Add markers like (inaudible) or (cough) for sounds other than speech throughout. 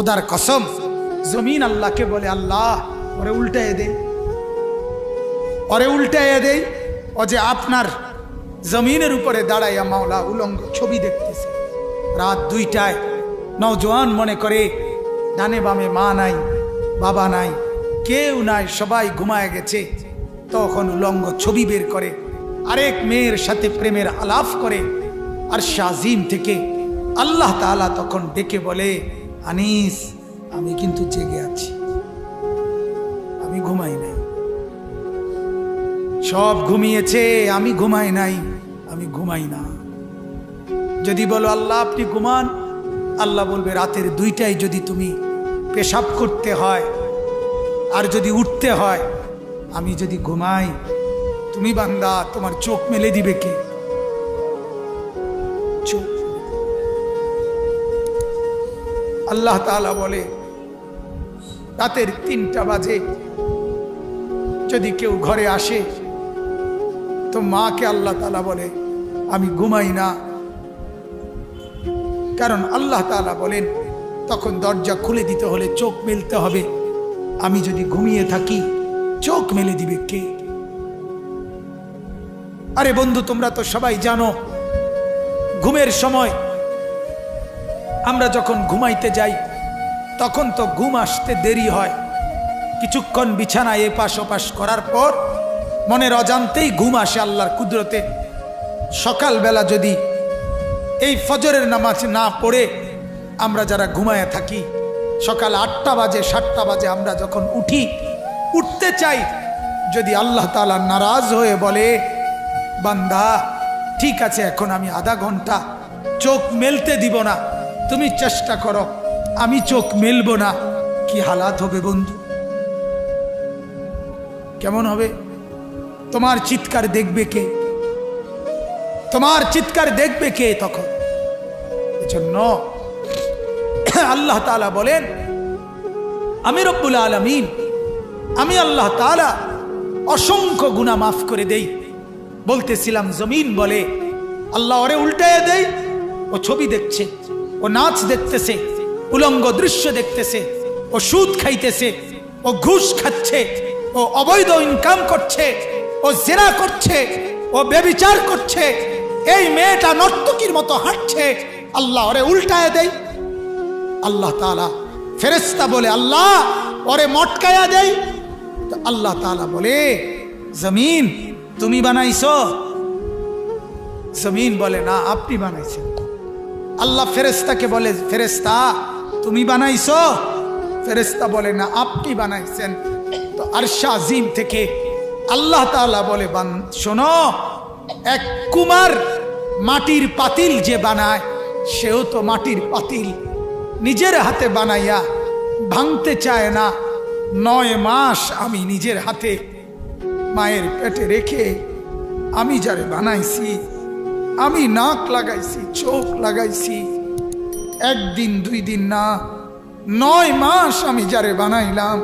খোদার কসম, জমিন আল্লাহকে বলে, আল্লাহ, ওরে উল্টায় দে ওরে উল্টাইয়া দেই, ও যে আপনার জমিনের উপরে দাঁড়াইয়া মাওলা উলঙ্গ ছবি দেখতেছে। রাত দুইটায় নওজোয়ান মনে করে, ডানে বামে মা নাই, বাবা নাই, কেউ নাই, সবাই ঘুমায় গেছে। তখন উলঙ্গ ছবি বের করে, আরেক মেয়ের সাথে প্রেমের আলাপ করে, আর শাজিম থেকে আল্লাহ তাআলা তখন ডেকে বলে আনিস, আমি কিন্তু জেগে আছি। আমি ঘুমাই নাই। সব ঘুমিয়েছে, আমি ঘুমাই নাই, আমি ঘুমাই না। যদি বলো, আল্লাহ, আপনি ঘুমান? আল্লাহ বলবে, রাতের দুইটাই যদি তুমি পেশাব করতে হয় আর যদি উঠতে হয়, আমি যদি ঘুমাই, তুমি বান্দা, তোমার চোখ মেলে দিবে কে? আল্লাহ তাআলা বলে, রাতের তিনটা বাজে। যদি কেউ ঘরে আসে, তো মাকে আল্লাহ তালা বলে, আমি ঘুমাই না। কারণ আল্লাহ তালা বলেন, তখন দরজা খুলে দিতে হলে চোখ মেলতে হবে। আমি যদি ঘুমিয়ে থাকি, চোখ মেলে দিবে কে? আরে বন্ধু, তোমরা তো সবাই জানো, ঘুমের সময় আমরা যখন ঘুমাইতে যাই, তখন তো ঘুম আসতে দেরি হয়। কিছুক্ষণ বিছানায় এপাশ ওপাশ করার পর মনের অজান্তেই ঘুম আসে আল্লাহর কুদরতে। সকালবেলা যদি এই ফজরের নামাজ না পড়ে আমরা যারা ঘুমায় থাকি, সকাল আটটা বাজে, সাতটা বাজে আমরা যখন উঠি, উঠতে চাই, যদি আল্লাহ তালা নারাজ হয়ে বলে, বান্দা, ঠিক আছে, এখন আমি আধা ঘণ্টা চোখ মেলতে দিব না। তুমি চেষ্টা করো। আমি চোখ মেলবো না। কি হালাত হবে বন্ধু? কেমন হবে? তোমার চিৎকার দেখবে কে? তোমার চিৎকার দেখবে কে তখন? এজন্য আল্লাহ তাআলা বলেন, আমি রব্বুল আলমিন, আমি আল্লাহ তাআলা অসংখ্য গুণা মাফ করে দেই। বলতেছিলাম, জমিন বলে, আল্লাহ ওরে উল্টায় দেই ও ছবি দেখছে। ও নাচ দেখতেছে, উলঙ্গ দৃশ্য দেখতেছে, ও সুদ খাইতেছে, ও ঘুষ খাচ্ছে, ও অবৈধ ইনকাম করছে, ও জেরা করছে, ও বেবিচার করছে, এই মেয়েটা নর্তকীর মতো হাঁটছে, আল্লাহ ওরে উল্টায় দেয়। আল্লাহ তালা ফেরেস্তা বলে, আল্লাহ, ওরে মটকায়া দেয়। তো আল্লাহ তালা বলে, জমিন তুমি বানাইছো? জমিন বলে, না, আপনি বানাইছেন। আল্লাহ ফেরেস্তাকে বলে ফেরেস্তা তুমি বানাইছো? ফেরেস্তা বলে, না, আপনি বানাইছেন। তো আরশা আজিম থেকে আল্লাহ তাআলা বলে, বান, শোনো, এক কুমার মাটির পাতিল যে বানায়, সেও তো মাটির পাতিল। নিজের হাতে বানাইয়া ভাঙতে চায় না। নয় মাস আমি নিজের হাতে মায়ের পেটে রেখে আমি যারে বানাইছি আমি নাক লাগাইছি, চোখ লাগাইছি। একদিন, দুই দিন না, নয় মাস আমি যারে বানাইলাম,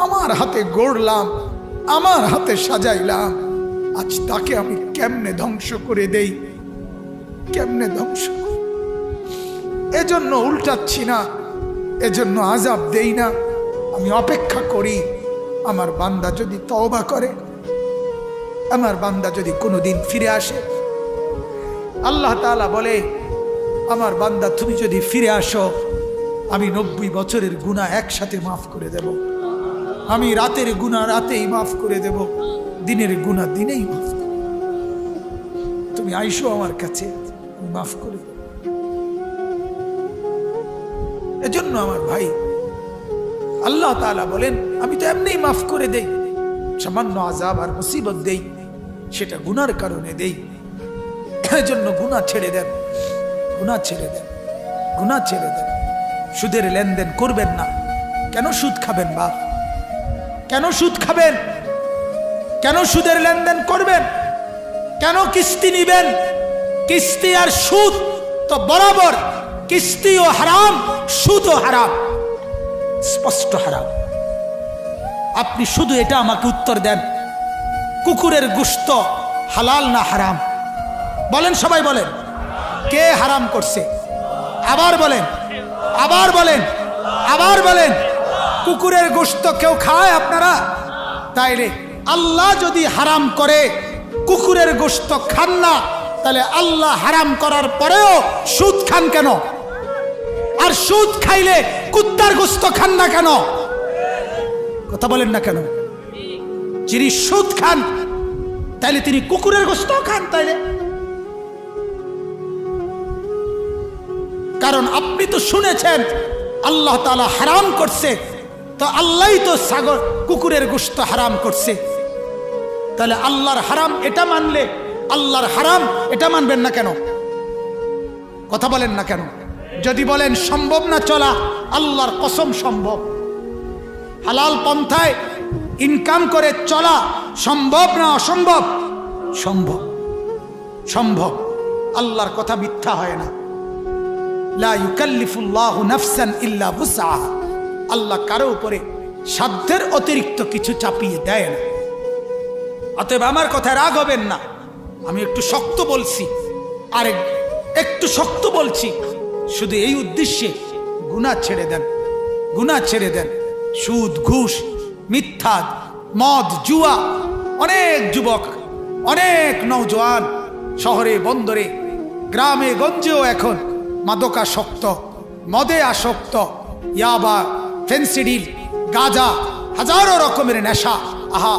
আমার হাতে গড়লাম, আমার হাতে সাজাইলাম। আজ তাকে আমি কেমনে ধ্বংস করে দেই? কেমনে ধ্বংস? এজন্য উল্টাচ্ছি না, এজন্য আজাব দেই না। আমি অপেক্ষা করি, আমার বান্দা যদি তওবা করে, আমার বান্দা যদি কোনোদিন ফিরে আসে আল্লাহ তাআলা বলে, আমার বান্দা, তুমি যদি ফিরে আসো, আমি নব্বই বছরের গুণা একসাথে মাফ করে দেব। আমি রাতের গুণা রাতেই মাফ করে দেব, দিনের গুণা দিনেই মাফ তুমি আইসো আমার কাছে মাফ করে এজন্য আমার ভাই, আল্লাহ তালা বলেন, আমি তো এমনিই মাফ করে দেই, সামান্য আজাব আর মুসিবত দেই, সেটা গুনার কারণে দেই। এজন্য গুণা ছেড়ে দেন। গুণা ছেড়ে দেন। গুণা ছেড়ে দেন। সুদের লেনদেন করবেন না। কেন সুদ খাবেন বাপ কেন সুদ খাবেন? কেন সুদের লেনদেন করবেন? কেন কিস্তি নিবেন? কিস্তি আর সুদ তো বরাবর। কিস্তিও হারাম সুদও হারাম। স্পষ্ট হারাম। আপনি শুধু এটা আমাকে উত্তর দেন। কুকুরের গুস্ত হালাল না হারাম? বলেন, সবাই বলেন। কে হারাম করছে? আবার বলেন আবার বলেন আবার বলেন, কুকুরের গোস্ত কেউ খায় আপনারা? তাইলে আল্লাহ যদি হারাম করে, কুকুরের গোস্ত খান না তাহলে আল্লাহ হারাম করার পরেও সুদ খান কেন? আর সুদ খাইলে কুত্তার গোস্ত খান না কেন? কথা বলেন না কেন? যিনি সুদ খান, তাইলে তিনি কুকুরের গোস্ত খান তাইলে। কারণ আপনি তো শুনেছেন, আল্লাহ তালা হারাম করছে, তো আল্লাহই তো সাগর কুকুরের গোস্ত হারাম করছে। তাহলে আল্লাহর হারাম এটা মানলে, আল্লাহর হারাম এটা মানবেন না কেন? কথা বলেন না কেন? যদি বলেন সম্ভব না চলা, আল্লাহর কসম সম্ভব। হালাল পন্থায় ইনকাম করে চলা সম্ভব না অসম্ভব? সম্ভব। সম্ভব। আল্লাহর কথা মিথ্যা হয় না। আল্লাহ কারও উপরে সাধ্যের অতিরিক্ত কিছু চাপিয়ে দেয় না। অতএব আমার কথায় রাগ হবেন না। আমি একটু শক্ত বলছি। আর, একটু শক্ত বলছি। শুধু এই উদ্দেশ্যে গুনাহ ছেড়ে দেন। গুনাহ ছেড়ে দেন। সুদ, ঘুষ, মিথ্যা, মদ, জুয়া, অনেক যুবক, অনেক নৌজওয়ান শহরে, বন্দরে, গ্রামে, গঞ্জেও এখন মাদকাসক্ত মদে আসক্ত, ইয়াবা, ফেন্সিডিল, গাজা, হাজারো রকমের নেশা। আহা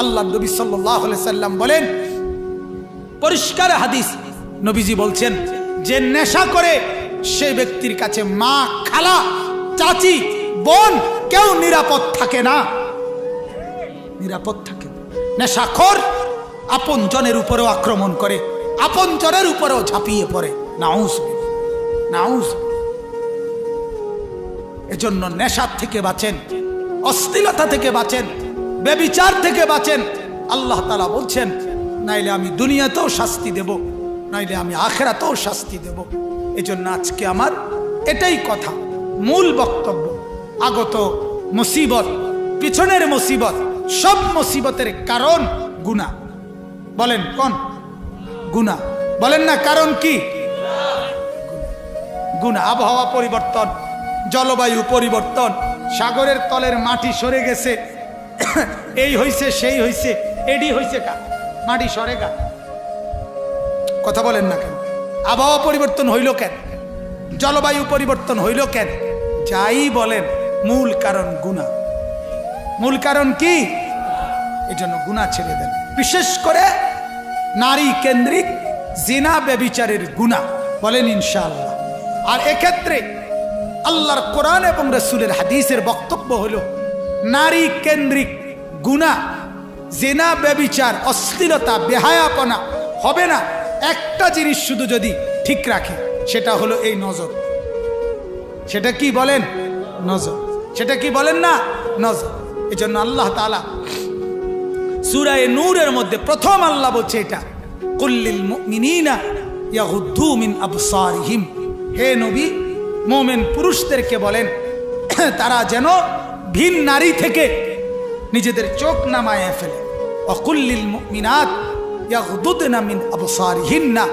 আল্লাহ নবী সাল্লাহ সাল্লাম বলেন, পরিষ্কার হাদিস নবীজি বলছেন, যে নেশা করে সে ব্যক্তির কাছে মা, খালা, চাচি, বোন কেউ নিরাপদ থাকে না। নিরাপদ থাকে। নেশাখোর আপন জনের উপরেও আক্রমণ করে আপন জনের উপরেও ঝাঁপিয়ে পড়ে। নাউস এজন্য নেশার থেকে বাঁচেন অস্থিরতা থেকে বাঁচেন, বেবিচার থেকে বাঁচেন। আল্লাহ তালা বলছেন, নাইলে আমি দুনিয়াতেও শাস্তি দেব, নাইলে আমি আখেরাতেও শাস্তি দেব। এজন্য আজকে আমার এটাই কথা, মূল বক্তব্য। আগত মুসিবত, পিছনের মুসিবত, সব মুসিবতের কারণ গুণা বলেন, কোন? গুণা বলেন না, কারণ কি? গুণ আবহাওয়া পরিবর্তন, জলবায়ু পরিবর্তন, সাগরের তলের মাটি সরে গেছে। (coughs) এই হইছে, সেই হইছে, এডি হইছে কা? মাটি সরে গা। কথা বলেন না কেন? আবহাওয়া পরিবর্তন হইল কেন? জলবায়ু পরিবর্তন হইল কেন? যাই বলেন, মূল কারণ গুণা। মূল কারণ কি? এই জন্য গুণা ছেড়ে দেন। বিশেষ করে নারী কেন্দ্রিক জিনা বেবিচারের গুণা। বলেন ইনশাআল্লাহ। আর এক্ষেত্রে আল্লাহর কোরআন এবং রসুলের হাদিসের বক্তব্য হলো, নারী কেন্দ্রিক গুণা, জেনা বেবিচার অশ্লীলতা, বেহায়াপনা হবে না। একটা জিনিস শুধু যদি ঠিক রাখে, সেটা হলো এই নজর। সেটা কি বলেন? নজর। সেটা কি বলেন না? নজর। এই জন্য আল্লাহ তালা সুরায় নূরের মধ্যে প্রথম আল্লাহ বলছে এটা, কুল্লিল মুমিনিনা ইয়াগুদ্দু মিন আবসারিহিম। হে নবী, মোমেন পুরুষদেরকে বলেন, তারা যেন ভিন নারী থেকে নিজেদের চোখ নামায় ফেলে। অকুল্লিল মিন আবসারিহিন্না।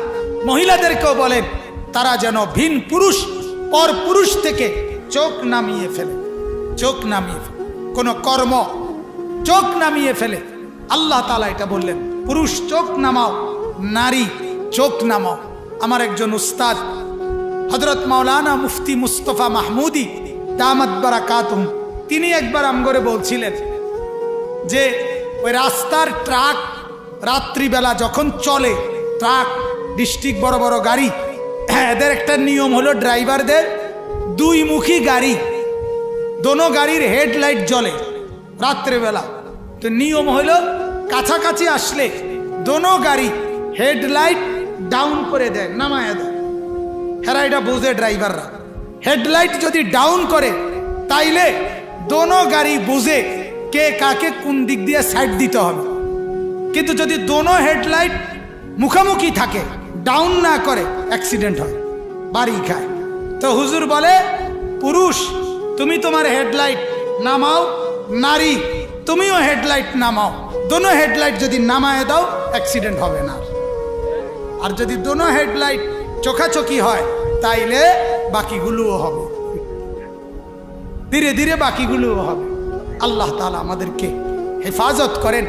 মহিলাদেরকেও বলেন, তারা যেন ভিন পুরুষ, পর পুরুষ থেকে চোখ নামিয়ে ফেলে। চোখ নামিয়ে ফেলে। কোনো কর্ম, চোখ নামিয়ে ফেলে। আল্লাহ তালা এটা বললেন, পুরুষ চোখ নামাও, নারী চোখ নামাও। আমার একজন উস্তাদ হজরত মাওলানা মুফতি মুস্তফা মাহমুদি, দামাত বারাকাতুম তিনি একবার আমগরে বলছিলেন যে, ওই রাস্তার ট্রাক রাত্রিবেলা যখন চলে, ট্রাক, ডিস্ট্রিক্ট বড় বড় গাড়ি, এদের একটা নিয়ম হলো ড্রাইভারদের দুই মুখী গাড়ি, দোনো গাড়ির হেডলাইট জ্বলে রাত্রেবেলা। তো নিয়ম হলো কাছাকাছি আসলে দোনো গাড়ি হেডলাইট ডাউন করে দেয় নামায় দেয় হেরা এটা বোঝে ড্রাইভাররা। হেডলাইট যদি ডাউন করে, তাইলে দোনো গাড়ি বুঝে কে কাকে কোন দিক দিয়ে সাইড দিতে হবে। কিন্তু যদি দোনো হেডলাইট মুখামুখি থাকে, ডাউন না করে, অ্যাক্সিডেন্ট হয়, বাড়ি খায়। তো হুজুর বলে, পুরুষ, তুমি তোমার হেডলাইট নামাও, নারী, তুমিও হেডলাইট নামাও। দোনো হেডলাইট যদি নামায় দাও, অ্যাক্সিডেন্ট হবে না। আর। আর যদি দোনো হেডলাইট চোখাচোখি হয়, তাইলে বাকিগুলোও হবে। ধীরে ধীরে বাকিগুলোও হবে। আল্লাহ তালা আমাদেরকে হেফাজত করেন।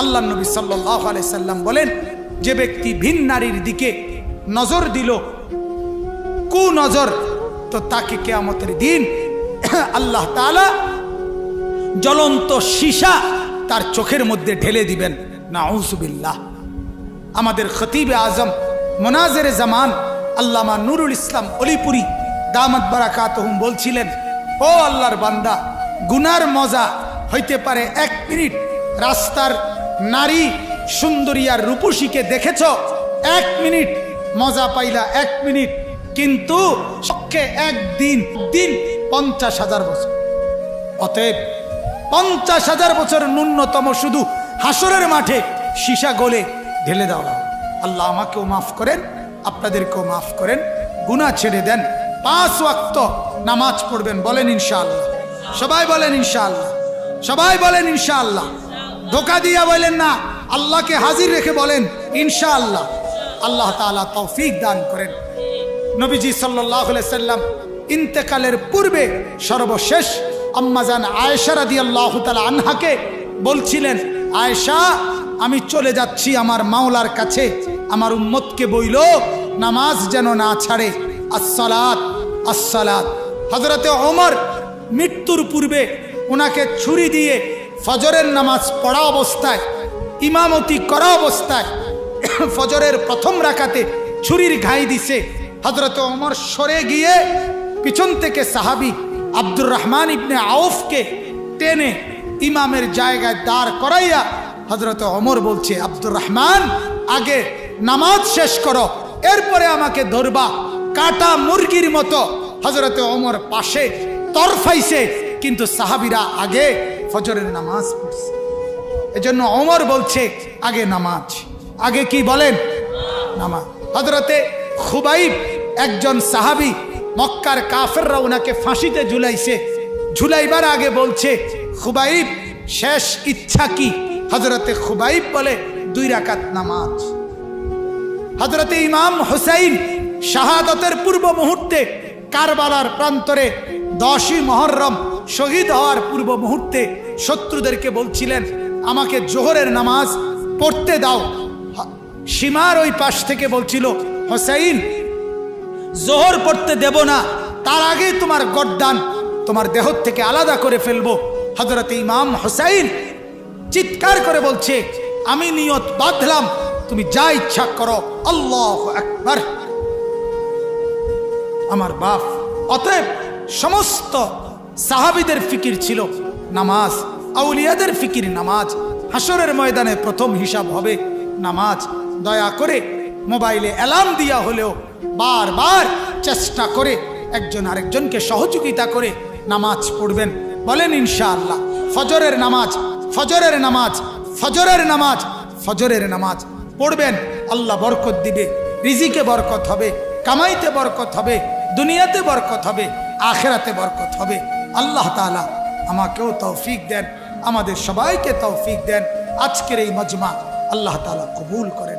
আল্লাহ নবী সাল্লাহ সাল্লাম বলেন, যে ব্যক্তি ভিন নারীর দিকে নজর দিল কু নজর তো তাকে কেয়ামতের দিন (clears throat) আল্লাহ তালা জ্বলন্ত সীসা তার চোখের মধ্যে ঢেলে দিবেন। নাউজুবিল্লাহ। আমাদের খতিবে আজম, মোনাজের জামান আল্লামা নুরুল ইসলাম অলিপুরি দামত বারাকাতহুম বলছিলেন, ও আল্লাহর বান্দা, গুনার মজা হইতে পারে এক মিনিট। রাস্তার নারী সুন্দরী আর রূপসীকে দেখেছ, এক মিনিট। মজা পাইলা এক মিনিট। কিন্তু সক্ষে একদিন দিন পঞ্চাশ হাজার বছর। অতএব পঞ্চাশ হাজার বছর ন্যূনতম শুধু হাসরের মাঠে সীসা গলে ঢেলে দেওয়া। আল্লাহ আমাকেও মাফ করেন আপনাদেরকেও মাফ করেন গুণা ছেড়ে দেন, পাঁচ ওয়াক্ত নামাজ পড়বেন, বলেন ইনশাআল্লাহ। সবাই বলেন ইনশাআল্লাহ। সবাই বলেন ইনশাআল্লাহ। ধোকা দিয়া বলেন না, আল্লাহকে হাজির রেখে বলেন ইনশাআল্লাহ। আল্লাহ তাআলা তৌফিক দান করেন। নবীজি সাল্লাহ সাল্লাম ইন্তেকালের পূর্বে সর্বশেষ আম্মাজান আয়েশা রাদি আল্লাহ তালা আনহাকে বলছিলেন, আয়েশা আমি চলে যাচ্ছি আমার মাওলার কাছে। আমার উম্মতকে বইল, নামাজ যেন না ছাড়ে। আসসালাত আসসালাত। হজরতে ওমর মৃত্যুর পূর্বে ওনাকে ছুরি দিয়ে ফজরের নামাজ পড়া অবস্থায়, ইমামতি করা অবস্থায় (coughs) ফজরের প্রথম রাকাতে ছুরির ঘাই দিছে। হজরত ওমর সরে গিয়ে পিছন থেকে সাহাবি আব্দুর রহমান ইবনে আউফকে টেনে ইমামের জায়গায় দাঁড় করাইয়া হজরত অমর বলছে, আব্দুর রহমান, আগে নামাজ শেষ করো, এরপরে আমাকে ধরবা। কাটা মুরগির মতো হজরত অমর পাশে তরফাইছে, কিন্তু সাহাবিরা আগে ফজরের নামাজ পড়ছে। এজন্য অমর বলছে, আগে নামাজ। আগে কি বলেন? নামাজ। হজরতে খুবাইব একজন সাহাবি, মক্কার কাফেররা ওনাকে ফাঁসিতে ঝুলাইছে। ঝুলাইবার আগে বলছে, খুবাইব, শেষ ইচ্ছা কি? হজরতে খুবাইব বলে দুই রাকাত নামাজ। হজরতে ইমাম হুসাইন শাহাদতের পূর্ব মুহূর্তে কারবালার প্রান্তরে দশই মহরম শহীদ হওয়ার পূর্ব মুহূর্তে শত্রুদেরকে বলছিলেন, আমাকে জোহরের নামাজ পড়তে দাও। সীমার ওই পাশ থেকে বলছিল, হোসাইন, জোহর পড়তে দেব না, তার আগে তোমার গড্ডান তোমার দেহ থেকে আলাদা করে ফেলব। হজরত ইমাম হোসাইন চিৎকার করে বলছে, আমি নিয়ত বাঁধলাম, তুমি যা ইচ্ছা করো, আল্লাহ একবার আমার বাপ, অতএব সমস্ত সাহাবিদের ফিকির ছিল, নামাজ, আউলিয়াদের ফিকির নামাজ হাসরের ময়দানে প্রথম হিসাব হবে নামাজ। দয়া করে মোবাইলে অ্যালার্ম দিয়া হলেও বারবার চেষ্টা করে একজন আরেকজনকে সহযোগিতা করে নামাজ পড়বেন। বলেন ইনশাআল্লাহ, ফজরের নামাজ ফজরের নামাজ ফজরের নামাজ ফজরের নামাজ। পড়বেন, আল্লাহ বরকত দিবে, রিজিকে বরকত হবে, কামাইতে বরকত হবে, দুনিয়াতে বরকত হবে, আখেরাতে বরকত হবে। আল্লাহ তালা আমাকেও তৌফিক দেন, আমাদের সবাইকে তৌফিক দেন। আজকের এই মজমা আল্লাহ তালা কবুল করে